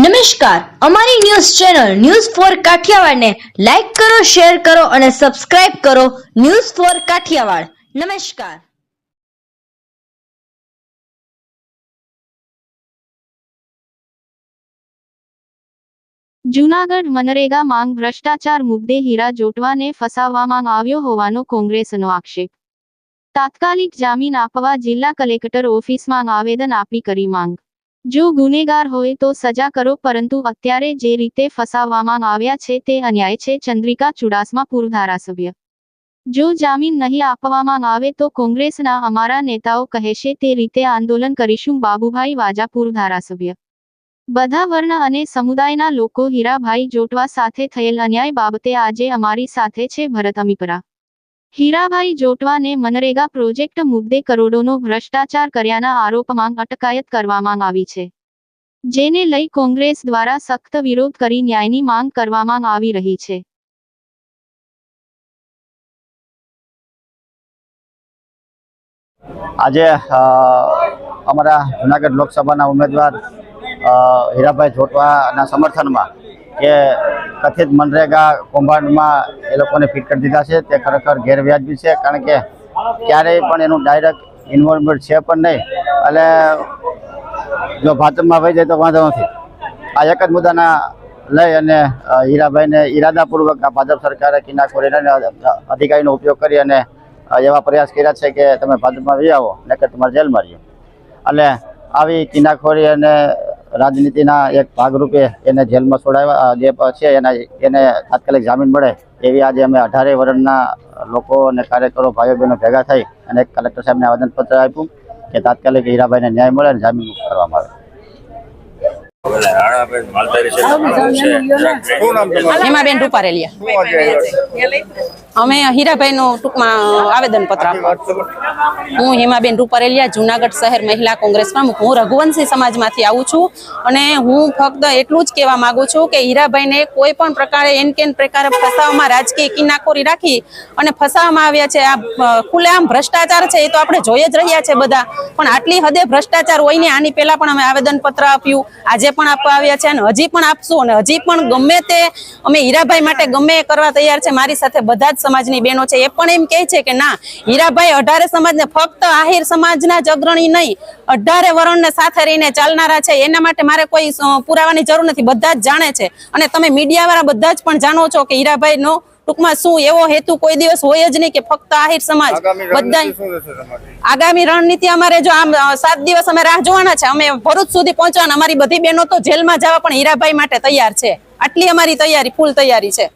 નમસ્કાર. અમારી news channel news for કાઠિયાવાડને લાઈક કરો, શેર કરો અને સબસ્ક્રાઇબ કરો ન્યૂઝ ફોર કાઠિયાવાડ. નમસ્કાર. જૂનાગઢ મનરેગા માંગ ભ્રષ્ટાચાર મુદ્દે હીરા જોટવાને ફસાવવામાં આવ્યો હોવાનો કોંગ્રેસનો આક્ષેપ. તાત્કાલિક જામીન આપવા જિલ્લા કલેક્ટર ઓફિસમાં આવેદન આપી કરી માંગ. જો ગુનેગાર હોય તો સજા કરો, પરંતુ અત્યારે જે રીતે ફસાવવામાં આવ્યા છે તે અન્યાય છે. ચંદ્રિકા ચુડાસમા પૂર્વ ધારાસભ્ય. જો જામીન નહીં આપવામાં આવે તો કોંગ્રેસના અમારા નેતાઓ કહેશે તે રીતે આંદોલન કરીશું. બાબુભાઈ વાજાપુર ધારાસભ્ય. બધા વર્ણ અને સમુદાયના લોકો હીરાભાઈ જોટવા સાથે થયેલ અન્યાય બાબતે આજે અમારી સાથે છે. ભરત અમીપરા. હીરાભાઈ જોટવાને મનરેગા પ્રોજેક્ટ મુદ્દે કરોડોનો ભ્રષ્ટાચાર કર્યાના આરોપમાં અટકાયત કરવામાં આવી છે. જેને લઈ કોંગ્રેસ દ્વારા સખ્ત વિરોધ કરી ન્યાયની માંગ કરવામાં આવી રહી છે. આજે અમારા જુનાગઢ લોકસભાના ઉમેદવાર હીરાભાઈ જોટવાના સમર્થનમાં કે કથિત મનરેગા કૌભાંડમાં એ લોકોને ફિટ કરી દીધા છે. તે ખરેખર ગેરવ્યાજબી છે, કારણ કે ક્યારેય પણ એનું ડાયરેક્ટ ઇન્વોલ્વમેન્ટ છે પણ નહીં. એટલે જો ભાજપમાં વહી જાય તો વાંધો નથી. આ એક જ મુદ્દાના લઈ અને હીરાભાઈને ઈરાદાપૂર્વક આ ભાજપ સરકારે કિનાખોરીના અધિકારીનો ઉપયોગ કરી અને એવા પ્રયાસ કર્યા છે કે તમે ભાજપમાં વહી આવો કે તમારે જેલમાં રહીએ. એટલે આવી કિનાખોરી અને રાજનીતિના એક ભાગરૂપે એને જેલમાં છોડાવ્યા જે છે એના, એને તાત્કાલિક જામીન મળે એવી આજે અમે અઢારે વર્ણના લોકો અને કાર્યકરો ભાઈઓ બહેનો ભેગા થઈ અને કલેક્ટર સાહેબને આવેદનપત્ર આપ્યું કે તાત્કાલિક હીરાભાઈને ન્યાય મળે અને જામીન મુક્ત કરવામાં આવે. હેમાબેન રૂપારેલિયા. અમે હીરાભાઈ નું ટૂંકમાં આવેદન પત્ર હું હેમાબેન રૂપારેલિયા જુનાગઢ શહેર મહિલા કોંગ્રેસ પ્રમુખ. હું રઘુવંશી સમાજમાંથી આવું છું અને હું ફક્ત એટલું જ કહેવા માંગુ છું કે હીરાભાઈને કોઈ પણ પ્રકારે એન કેન પ્રકારે ફસાવવામાં રાજકીય કિનાખોરી રાખી અને ફસાવવામાં આવ્યા છે. આ ખુલ્લેઆમ ભ્રષ્ટાચાર છે એ તો આપણે જોઈ જ રહ્યા છે બધા. પણ આટલી હદે ભ્રષ્ટાચાર હોય ને આની પહેલા પણ અમે આવેદન પત્ર આપ્યું. આજે પણ આપવા આવ્યા છે અને હજી પણ આપશું અને હજી પણ ગમે તે અમે હીરાભાઈ માટે ગમે એ કરવા તૈયાર છે. મારી સાથે બધા જ સમાજની બહેનો છે. એ પણ એમ કહે છે કે ના હીરાભાઈ અઢારે સમાજને ફક્ત આહિર સમાજના જ અગ્રણી નહીં અઢારે વરણને સાથે રહીને ચાલનારા છે. એના માટે મારે કોઈ પુરાવાની જરૂર નથી. બધા જ જાણે છે. અને તમે મીડિયાવાળા બધા જ પણ જાણો છો કે હીરાભાઈ નો ટૂંકમાં શું એવો હેતુ કોઈ દિવસ હોય જ નહીં કે ફક્ત આહિર સમાજ. બધા આગામી રણનીતિ અમારે જો આમ સાત દિવસ અમે રાહ જોવાના છે, અમે ભરૂચ સુધી પહોંચવાના. અમારી બધી બહેનો તો જેલમાં જવા પણ હીરાભાઈ માટે તૈયાર છે. આટલી અમારી તૈયારી, ફૂલ તૈયારી છે.